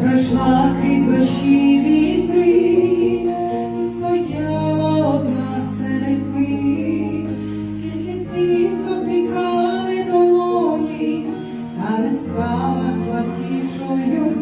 пройшла крізь дощі вітри, і стояла одна серед тих, скільки слів обтікали долоні, та не стала слабкішою.